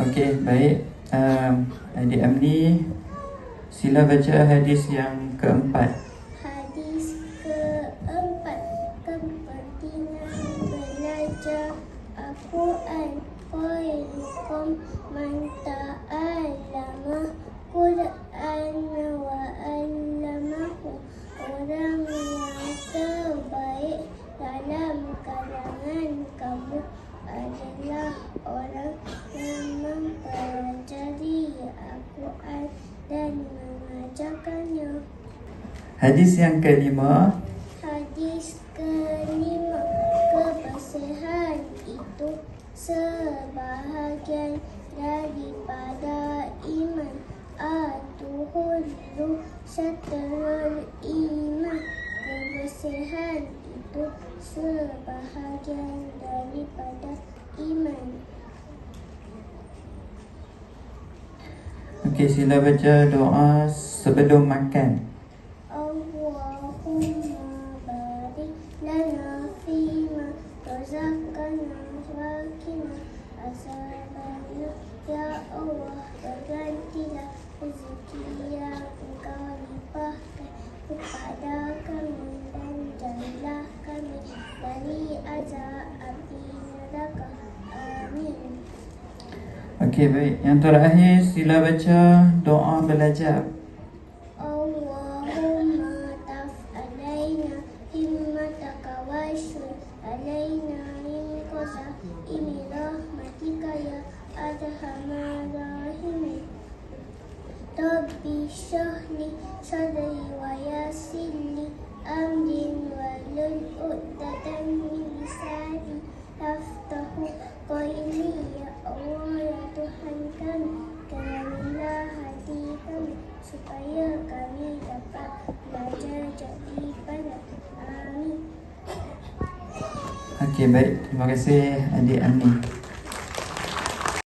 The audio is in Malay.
Okey, baik. Um, Adik Amni, sila baca hadis yang keempat. Hadis keempat. Kepentingan belajar Al-Quran. Poinkum mantaan. Hadis yang kelima. Hadis kelima Kebersihan itu sebahagian daripada iman Atuhullu syatrul iman Kebersihan itu sebahagian daripada iman Okey, sila baca doa sebelum makan. Azabannar ya Allah bergantilah rezeki yang engkau limpahkan kepada kami dan jadilah kami dari azab api neraka amin Okey, baik. Yang terakhir sila baca doa belajar. Wasyur alaina min qasa Wa yassirli amrin wa lul uqdatan min lisani yaftahu qawli ya Allah ya Tuhan kami kerana hati kami supaya kami dapat belajar jadi pada amin Okey, baik. Terima kasih adik Amni.